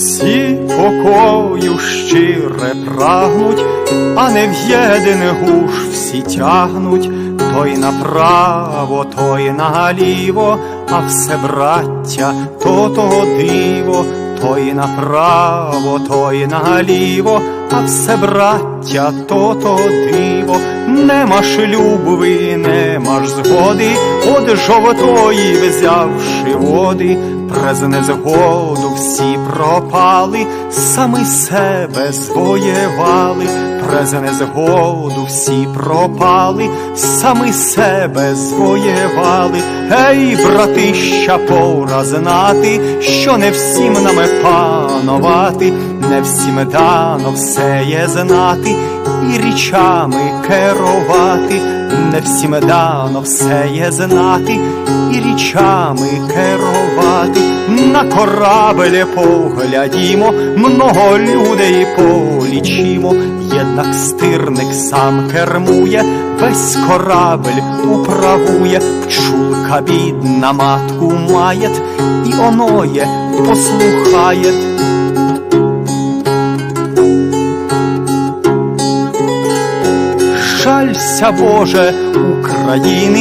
спокою щире прагнуть, а не в єдиний гуш всі тягнуть, той направо, той наліво, а все браття, то того диво, той направо, той наліво, а все браття, то того диво, нема шлюбви, нема ж згоди, от жовтої взявши води, през незгоду всі пропали, самі себе звоєвали, през незгоду всі пропали, самі себе звоєвали. Ей, братища, пора знати, що не всім нами панувати, не всім дано все є знати, і річами керувати, не всім дано все є знати, і річами керувати. На корабель поглядімо, много людей полічимо, єднак стирник сам кермує, весь корабель управує, пчулка бідна матку має, і оноє послухає. Жалься, Боже, України.